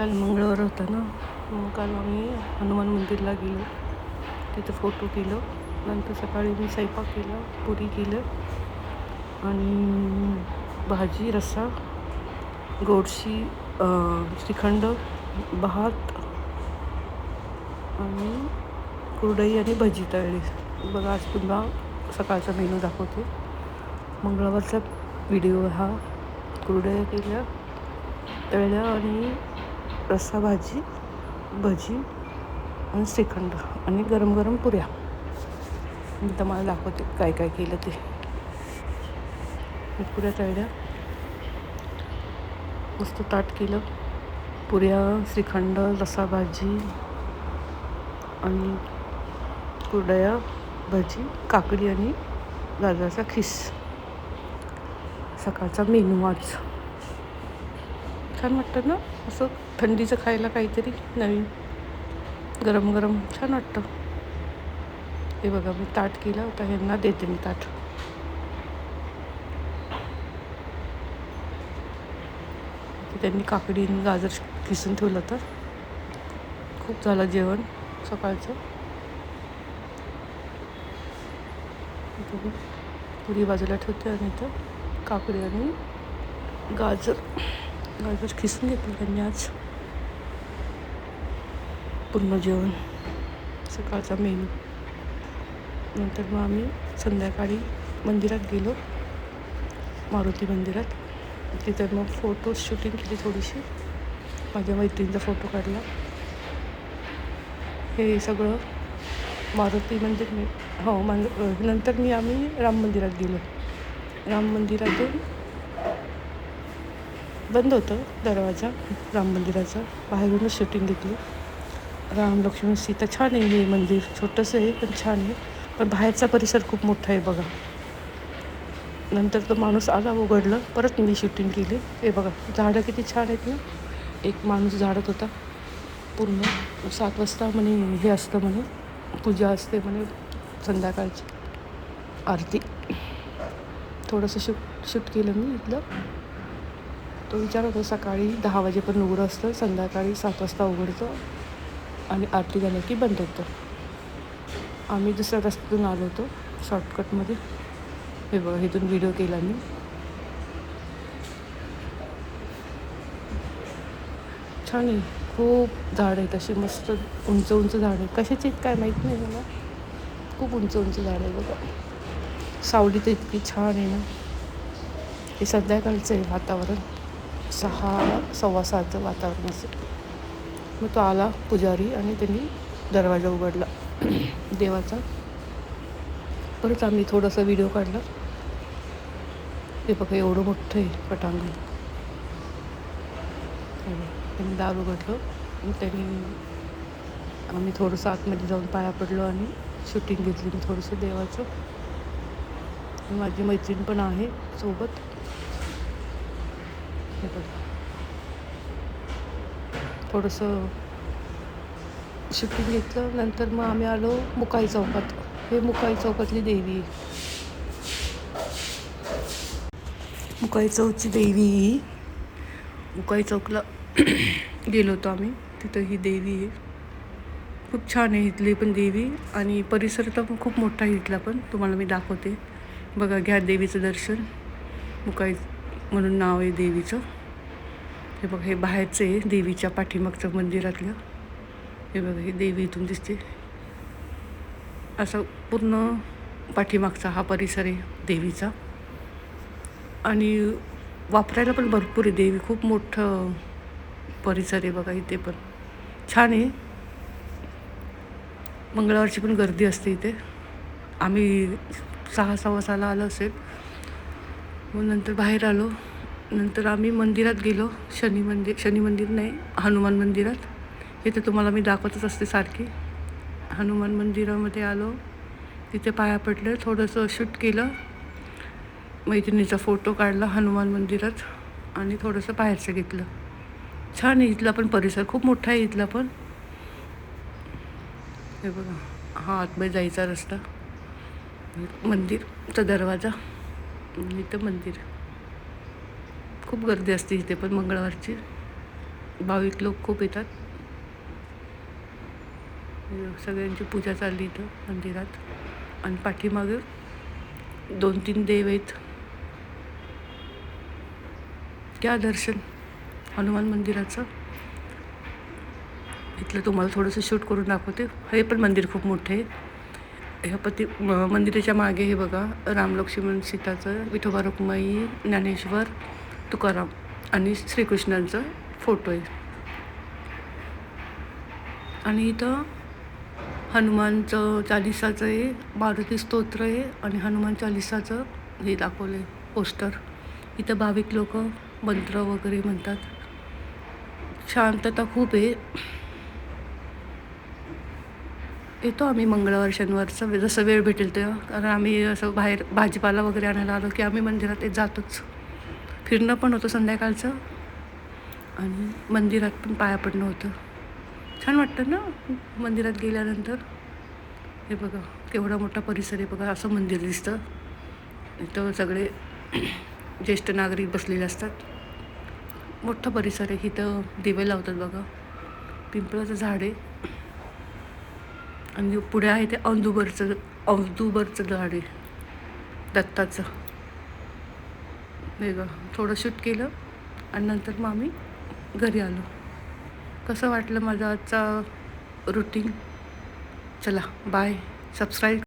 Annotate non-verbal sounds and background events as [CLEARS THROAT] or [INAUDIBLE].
काल मंगळवार होता ना. मग काल आम्ही हनुमान मंदिरला गेलो. तिथं फोटो केलं. नंतर सकाळी मी स्वयंपाक केला पुरी केलं आणि भाजी रस्सा गोडशी श्रीखंड भात आणि कुरडई आणि भजी तळली. बघा आज पुन्हा सकाळचा मेनू दाखवते. मंगळवारचा व्हिडिओ हा. कुरडया केल्या तळल्या आणि रस्सा भाजी भजी आणि श्रीखंड आणि गरम गरम पुऱ्या. मी तुम्हाला दाखवते काय काय केलं ते. मी पुऱ्या तळल्या. मस्त ताट केलं. पुऱ्या श्रीखंड रस्सा भाजी आणि कुरडया भजी काकडी आणि गाजराचा खिस. सकाळचा मेनू आज. छान वाटतं ना? असं थंडीचं खायला काहीतरी नवीन. गरम गरम छान वाटतं. हे बघा मी ताट केला होता ह्यांना देते मी ताट. त्यांनी काकडी आणि गाजर किसून ठेवलं होतं. खूप झालं जेवण सकाळचं. पुरी बाजूला ठेवते आणि इथं काकडी आणि गाजर. गाजर खिसून घेतलं त्यांनी आज पूर्ण जेवण सकाळचा मेनू नंतर मग आम्ही संध्याकाळी मंदिरात गेलो मारुती मंदिरात तिथं मग फोटो शूटिंग केली थोडीशी माझ्या मैत्रिणीचा फोटो काढला हे सगळं मारुती मंदिर मी हो मन नंतर मी आम्ही राम मंदिरात गेलो राम मंदिरातून बंद होतं दरवाजा राम मंदिराचा. बाहेरूनच शूटिंग घेतली. राम लक्ष्मण सीता छान आहे हे मंदिर. छोटंसं आहे पण छान आहे. पण बाहेरचा परिसर खूप मोठा आहे बघा. नंतर तो माणूस आला उघडलं. परत मी शूटिंग केली. हे बघा झाडं किती छान आहेत ना. एक माणूस झाडत होता. पूर्ण सात वाजता म्हणे हे असतं म्हणे पूजा असते म्हणे संध्याकाळची. आरती. थोडंसं शूट शूट केलं मी इथलं. तो विचार होतो सकाळी दहा वाजेपर्यंत उघडं असतं संध्याकाळी सात वाजता उघडतं आणि आरती झाल्या की बंद होतं. आम्ही दुसऱ्या रस्त्यातून आलो होतो शॉर्टकटमध्ये हे बघा इथून व्हिडिओ केला मी. छान आहे खूप झाड आहेत अशी मस्त उंच उंच झाड आहे कशाचे आहेत काय माहीत नाही मला. खूप उंच उंच झाड आहे बघा. सावली तर इतकी छान आहे ना. हे संध्याकाळचं आहे वातावरण. सहा सव्वा सहाचं वातावरण असेल. मग तो आला पुजारी आणि त्यांनी दरवाजा उघडला. देवाचा. परत आम्ही थोडासा व्हिडिओ काढला. ते बघा एवढं मोठं आहे पटांगण. त्यांनी दार उघडलं. त्यांनी आम्ही थोडंसं आतमध्ये जाऊन पाया पडलो आणि शूटिंग घेतली मी थोडंसं देवाचं. माझी मैत्रीण पण आहे सोबत. हे बघा. थोडंसं शिफ्टिंग घेतलं नंतर मग आम्ही आलो मुकाई चौकात. हे मुकाई चौकातली देवी. आहे. मुकाई चौकची देवी ही. मुकाई चौकला [CLEARS THROAT] गेलो होतो आम्ही. तिथं ही देवी आहे. खूप छान आहे इथली पण देवी. आणि परिसर तर खूप मोठा आहे इथला पण. तुम्हाला मी दाखवते. बघा घ्या देवीचं दर्शन. मुकाई म्हणून नाव आहे देवीचं. हे बघा हे बाहेरचं आहे देवीच्या पाठीमागचं मंदिरातलं. हे बघा ही देवी इथून दिसते. असं पूर्ण पाठीमागचा हा परिसर आहे देवीचा. आणि वापरायला पण भरपूर आहे देवी. खूप मोठं परिसर आहे बघा इथे पण. छान आहे. मंगळवारची पण गर्दी असते इथे. आम्ही सहा सहा सहाला आलो असेल. मग नंतर बाहेर आलो. नंतर आम्ही मंदिरात गेलो. शनी मंदिर शनी मंदिर नाही हनुमान मंदिरात. इथे तुम्हाला मी दाखवतच असते सारखी. हनुमान मंदिरामध्ये आलो. तिथे पाया पडलं थोडंसं शूट केलं. मैत्रिणीचा फोटो काढला हनुमान मंदिरात आणि थोडंसं बाहेरचं घेतलं. छान आहे इथला पण परिसर खूप मोठा आहे इथला पण. हे बघा हा आतमध्ये जायचा रस्ता. मंदिरचा दरवाजा. इथं मंदिर. खूप गर्दी असते इथे पण मंगळवारची. भाविक लोक खूप येतात. सगळ्यांची पूजा चालली इथं मंदिरात. आणि पाठीमागे दोन तीन देव आहेत. क्या दर्शन? हनुमान मंदिराचं. इथलं तुम्हाला थोडंसं शूट करून दाखवते. हे पण मंदिर खूप मोठे आहे. ह्या पती मंदिराच्या मागे हे बघा राम लक्ष्मण सीताचं विठोबा रुक्माई ज्ञानेश्वर तुकाराम आणि श्रीकृष्णांचं फोटो आहे. आणि इथं हनुमानचं चालिसाचं आहे मारुती स्तोत्र आहे आणि हनुमान चालिसाचं हे दाखवलं आहे पोस्टर इथं भाविक लोक मंत्र वगैरे म्हणतात. शांतता खूप आहे. येतो आम्ही मंगळवार शनिवारचं जसं वेळ भेटेल तेव्हा. कारण आम्ही असं बाहेर भाजीपाला वगैरे आणायला आलो की आम्ही मंदिरात येत जातोच. फिरणं पण होतं संध्याकाळचं. आणि मंदिरात पण पाया पडणं होतं. छान वाटतं ना मंदिरात गेल्यानंतर? हे बघा केवढा मोठा परिसर आहे बघा असं मंदिर दिसतं. इथं सगळे [CLEARS THROAT] ज्येष्ठ नागरिक बसलेले असतात. मोठा परिसर आहे इथं दिवे लावतात बघा. पिंपळाचं झाड आहे. आणि पुढे आहे ते औदुबरचं औदुबरचं झाड आहे. दत्ताचं. वेगळं. थोडं शूट केलं आणि नंतर मग आम्ही घरी आलो. कसं वाटलं माझा आजचा रुटीन चला बाय सबस्क्राईब